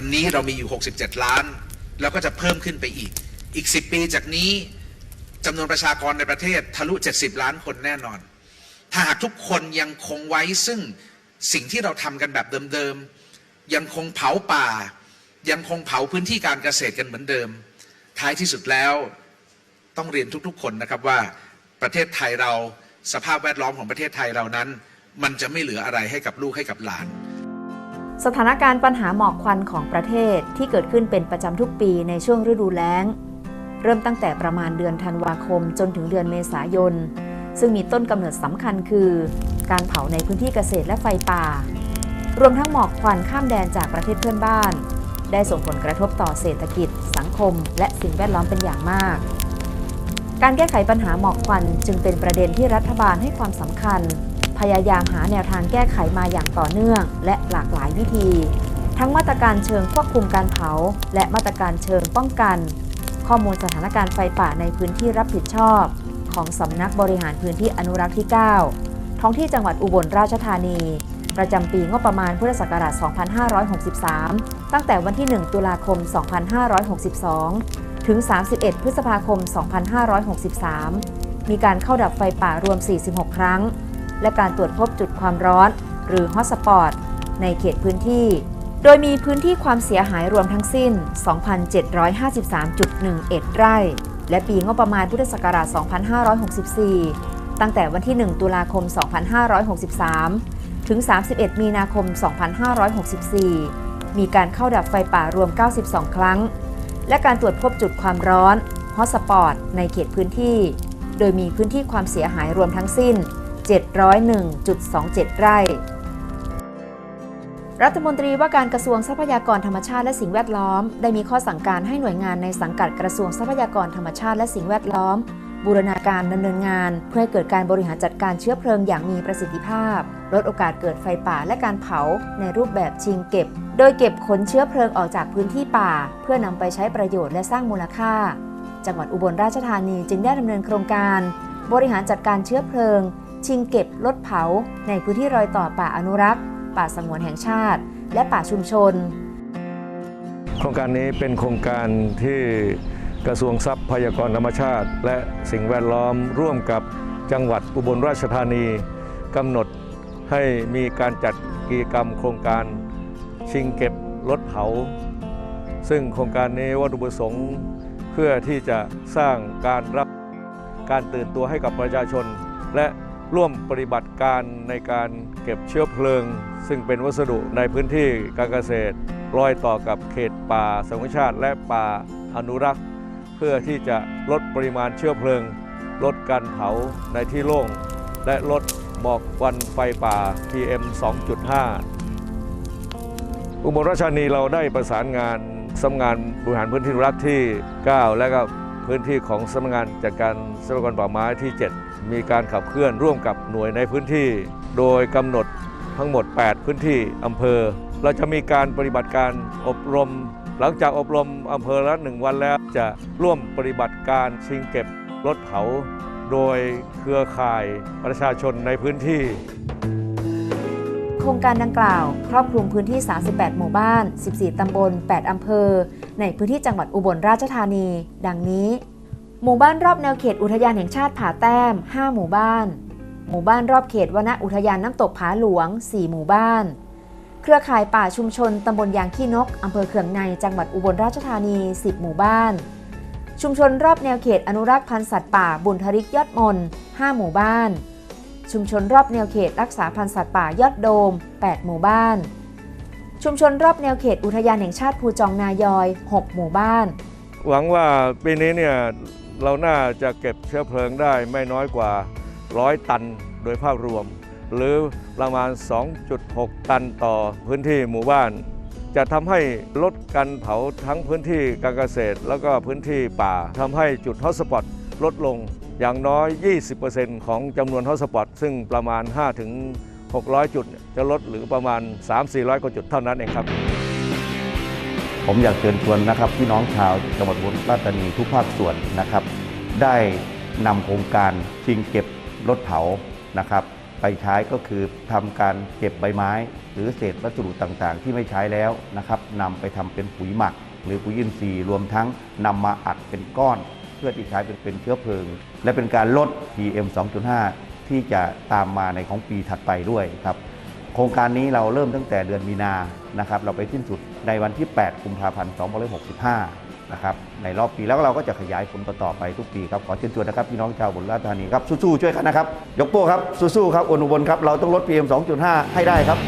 วันนี้เรามีอยู่ 67 ล้าน แล้วก็จะเพิ่มขึ้นไปอีก อีก 10 ปีจากนี้จำนวนประชากรในประเทศทะลุ 70 ล้านคนแน่นอน ถ้าหากทุกคนยังคงไว้ซึ่งสิ่งที่เราทำกันแบบเดิมๆ ยังคงเผาป่า ยังคงเผาพื้นที่การเกษตรกันเหมือนเดิม ท้ายที่สุดแล้วต้องเรียนทุกๆ คนนะครับว่าประเทศไทยเราสภาพแวดล้อมของประเทศไทยเรานั้น มันจะไม่เหลืออะไรให้กับลูกให้กับหลาน สถานการณ์ปัญหาหมอกควันของประเทศที่เกิดขึ้นเป็นประจำทุกปีในช่วงฤดูแล้ง เริ่มตั้งแต่ประมาณเดือนธันวาคมจนถึงเดือนเมษายน ซึ่งมีต้นกำเนิดสำคัญคือ การเผาในพื้นที่เกษตรและไฟป่า รวมทั้งหมอกควันข้ามแดนจากประเทศเพื่อนบ้าน ได้ส่งผลกระทบต่อเศรษฐกิจ สังคม และสิ่งแวดล้อมเป็นอย่างมาก การแก้ไขปัญหาหมอกควันจึงเป็นประเด็นที่รัฐบาลให้ความสำคัญ พยายามหาแนวทางแก้ไขมาอย่างต่อเนื่อง และหลากหลายวิธี ทั้งมาตรการเชิงควบคุมการเผา และมาตรการเชิงป้องกัน ข้อมูลสถานการณ์ไฟป่าในพื้นที่รับผิดชอบ ของสำนักบริหารพื้นที่อนุรักษ์ที่ 9 ท้องที่จังหวัดอุบลราชธานี ประจำปีงบประมาณพุทธศักราช 2563 ตั้งแต่วันที่ 1 ตุลาคม 2562 ถึง 31 พฤษภาคม 2563 มีการเข้าดับไฟป่ารวม 46 ครั้ง และการตรวจพบจุดความร้อน หรือฮอตสปอตในเขตพื้นที่ โดยมีพื้นที่ความเสียหายรวมทั้งสิ้น 2,753.11 ไร่ และปีงบประมาณพุทธศักราช 2564 ตั้งแต่วันที่ 1 ตุลาคม 2563 ถึง 31 มีนาคม 2564 มีการเข้าดับไฟป่ารวม 92 ครั้ง และการตรวจพบจุดความร้อนฮอตสปอตในเขตพื้นที่ โดยมีพื้นที่ความเสียหายรวมทั้งสิ้น 701.27 ไร่ รัฐมนตรีว่าการกระทรวงทรัพยากรธรรมชาติและสิ่งแวดล้อม ได้มีข้อสั่งการให้หน่วยงานในสังกัดกระทรวงทรัพยากรธรรมชาติและสิ่งแวดล้อม บูรณาการดำเนินงาน เพื่อให้เกิดการบริหารจัดการเชื้อเพลิงอย่างมีประสิทธิภาพ ลดโอกาสเกิดไฟป่าและการเผาในรูปแบบชิงเก็บ โดยเก็บขนเชื้อเพลิงออกจากพื้นที่ป่า เพื่อนำไปใช้ประโยชน์และสร้างมูลค่าจังหวัดอุบลราชธานีจึงได้ดำเนินโครงการ บริหารจัดการเชื้อเพลิง ชิงเก็บลดเผา ในพื้นที่รอยต่อป่าอนุรักษ์ ป่าสงวนแห่งชาติ และป่าชุมชน โครงการนี้เป็นโครงการที่กระทรวงทรัพยากรธรรมชาติ และสิ่งแวดล้อมร่วมกับจังหวัดอุบลราชธานีกำหนดให้มีการจัดกิจกรรมโครงการชิงเก็บรถเผา ซึ่งโครงการนี้วัตถุประสงค์เพื่อที่จะสร้างการรับการตื่นตัวให้กับประชาชน และ ร่วมปฏิบัติการในการเก็บเชื้อเพลิง ซึ่งเป็นวัสดุในพื้นที่การเกษตรรอยต่อกับเขตป่าสงวนชาติ และป่าอนุรักษ์ เพื่อที่จะลดปริมาณเชื้อเพลิง ลดการเผาในที่โล่ง และลดหมอกควันไฟป่า PM 2.5 อุบลราชธานีเราได้ประสานงานสำนักงานบริหารพื้นที่อนุรักษ์ที่ 9 และก็พื้นที่ของสำนักงานจัดการทรัพยากรป่าไม้ที่ 7 มีการขับเคลื่อนร่วมกับหน่วยในพื้นที่ โดยกำหนดทั้งหมด 8 พื้นที่อำเภอ เราจะมีการปฏิบัติการอบรม หลังจากอบรมอำเภอละหนึ่งวันแล้วจะร่วมปฏิบัติการชิงเก็บรถเผา โดยเครือข่ายประชาชนในพื้นที่โครงการดังกล่าว ครอบคลุมพื้นที่ 38 หมู่บ้าน 14 ตำบล 8 อำเภอ ในพื้นที่จังหวัดอุบลราชธานี ดังนี้ หมู่บ้านรอบแนวเขตอุทยานแห่งชาติผาแต้ม 5 หมู่บ้าน หมู่บ้านรอบเขตวนอุทยานน้ำตกผาหลวง 4 หมู่บ้าน เครือข่ายป่าชุมชนตำบลยางขี้นกอำเภอเขื่องในจังหวัดอุบลราชธานี 10 หมู่บ้าน ชุมชนรอบแนวเขตอนุรักษ์พันธุ์สัตว์ป่าบุญทริกยอดมน 5 หมู่บ้าน ชุมชนรอบแนวเขตรักษาพันธุ์สัตว์ป่ายอดโดม 8 หมู่บ้าน ชุมชนรอบแนวเขตอุทยานแห่งชาติภูจองนายอย 6 หมู่บ้าน หวังว่าปีนี้เนี่ย เราน่าจะเก็บเชื้อเพลิงได้ไม่น้อยกว่า 100 ตันโดยภาพรวม หรือประมาณ 2.6 ตันต่อพื้นที่หมู่บ้าน จะทำให้ลดการเผาทั้งพื้นที่การเกษตร แล้วก็พื้นที่ป่าทำให้จุดฮอตสปอตลดลงอย่างน้อย 20%ของจำนวนฮอตสปอตซึ่งประมาณ 5-600 จุดเนี่ยจะลดหรือประมาณ 3-400 กว่าจุดเท่านั้นเองครับ ผมอยากเชิญชวนนะครับพี่น้องชาวจังหวัดอุบลราชธานีทุกภาคส่วนนะครับ ได้นำโครงการชิงเก็บรถเผานะครับ ไปใช้ก็คือทำการเก็บใบไม้ หรือเศษวัสดุต่างๆ ที่ไม่ใช้แล้วนะครับนำไปทำเป็นปุ๋ยหมัก หรือปุ๋ยอินทรีย์รวมทั้งนำมาอัดเป็นก้อน เพื่อที่ใช้เป็นเป็นเชื้อเพลิง และเป็นการลด PM 2.5 ที่จะตามมาในของปีถัดไปด้วยครับ ครงการนี้เราเริ่มตั้งแต่เดือนมีนานะครับเราไปสิ้นสุดในวันที่ 8 กุมภาพันธ์ 2565 นะครับในรอบปีแล้วเราก็จะขยายผลต่อไปทุกปีครับขอเชิญชวนนะครับพี่น้องชาวบุรีรัมย์ธานีครับสู้ๆช่วยกันนะครับ ยกโป้ครับสู้ๆครับอนุบลครับเราต้องลด PM 2.5 ให้ได้ครับ